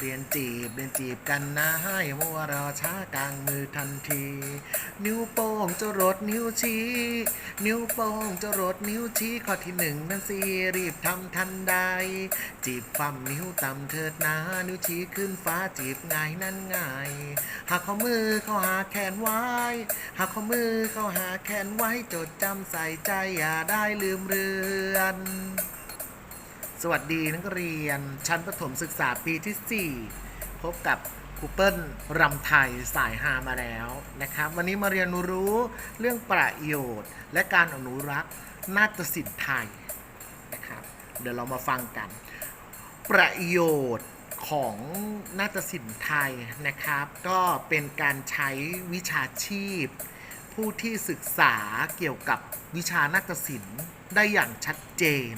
เรียนจีบเรียนจีบกันนะให้มัวรอช้ากลางมือทันที นิ้วโป้งจะรดนิ้วชี้ นิ้วโป้งจะรดนิ้วชี้ข้อที่หนึ่งนั่นสิรีบทำทันใด จีบความนิ้วต่ำเถิดนะนิ้วชี้ขึ้นฟ้าจีบง่ายนั่นง่ายหากข้อมือเข้าหาแขนไว้ หากข้อมือเข้าหาแขนไว้จดจำใส่ใจอย่าได้ลืมเรือน สวัสดีนักเรียน ชั้นประถมศึกษาปีที่ 4 พบกับครูเปิ้ลรำไทยสายฮามาแล้วนะครับ วันนี้มาเรียนรู้เรื่องประโยชน์ และการอนุรักษ์นาฏศิลป์ไทยนะครับ เดี๋ยวเรามาฟังกัน ประโยชน์ของนาฏศิลป์ไทยนะครับ ก็เป็นการใช้วิชาชีพ ผู้ที่ศึกษาเกี่ยวกับวิชานาฏศิลป์ได้อย่างชัดเจน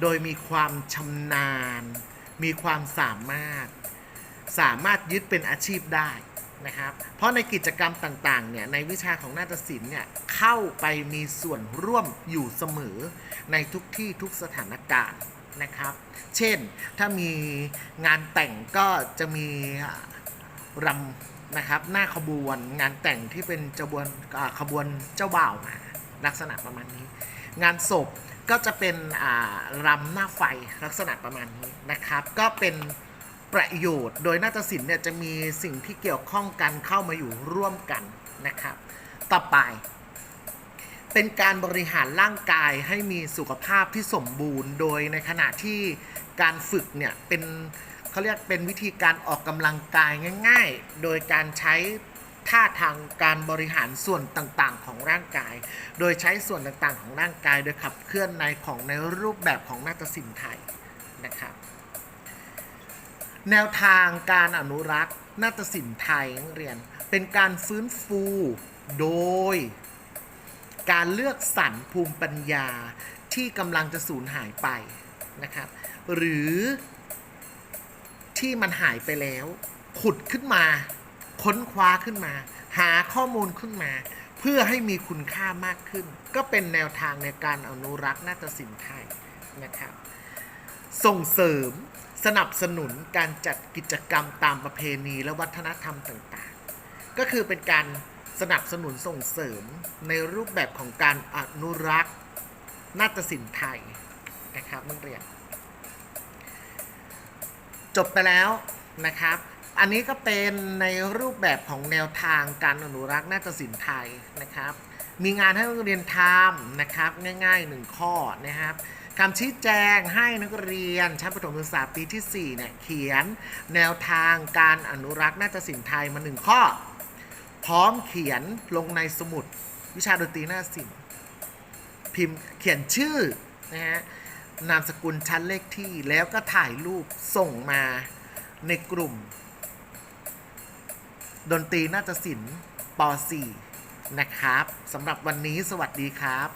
โดยมีความชำนาญ มีความสามารถ สามารถยึดเป็นอาชีพได้นะครับ เพราะในกิจกรรมต่างๆเนี่ยในวิชาของนาฏศิลป์เนี่ยเข้าไปมีส่วนร่วมอยู่เสมอในทุกที่ทุกสถานการณ์นะครับ เช่นถ้ามีงานแต่งก็จะมีรำนะครับหน้าขบวนงานแต่งที่เป็นขบวนขบวนเจ้าบ่าวมาลักษณะประมาณนี้ งานศพ ก็จะเป็นรำหน้าไฟลักษณะประมาณนี้นะครับ ก็เป็นประโยชน์โดยนาฏศิลป์เนี่ยจะมีสิ่งที่เกี่ยวข้องกันเข้ามาอยู่ร่วมกันนะครับ ต่อไป เป็นการบริหารร่างกายให้มีสุขภาพที่สมบูรณ์ โดยในขณะที่การฝึกเนี่ยเป็นเขาเรียกเป็นวิธีการออกกำลังกายง่าย ๆ โดยการใช้ ท่าทางการบริหารส่วนต่างๆ ของร่างกาย โดยใช้ส่วนต่างๆ ของร่างกาย โดยขับเคลื่อนในของในรูปแบบของนาฏศิลป์ไทยนะครับแนวทางการอนุรักษ์นาฏศิลป์ไทยนักเรียน เป็นการฟื้นฟูโดย การเลือกสรรภูมิปัญญาที่กำลังจะสูญหายไปนะครับ หรือที่มันหายไปแล้ว ขุดขึ้นมา ค้นคว้าขึ้นมา หาข้อมูลขึ้นมา เพื่อให้มีคุณค่ามากขึ้น ก็เป็นแนวทางในการอนุรักษ์นาฏศิลป์ไทยนะครับ ส่งเสริมสนับสนุนการจัดกิจกรรมตามประเพณีและวัฒนธรรมต่างๆ ก็คือเป็นการสนับสนุนส่งเสริมในรูปแบบของการอนุรักษ์นาฏศิลป์ไทยนะครับนักเรียนจบไปแล้วนะครับ อันนี้ก็เป็นในรูปแบบของแนวทางการอนุรักษ์นาฏศิลป์ไทยนะครับ มีงานให้นักเรียนทำนะครับ ง่ายๆหนึ่งข้อนะครับคำชี้แจงให้นักเรียนชั้นประถมศึกษาปีที่4เนี่ยเขียนแนวทางการอนุรักษ์นาฏศิลป์ไทยมาหนึ่งข้อ พร้อมเขียนลงในสมุดวิชาดนตรีนาฏศิลป์พิมพ์เขียนชื่อนะฮะนามสกุลชั้นเลขที่แล้วก็ถ่ายรูปส่งมาในกลุ่ม ดนตรีน่าจะศิลป์ป .4 นะครับสำหรับวันนี้สวัสดีครับ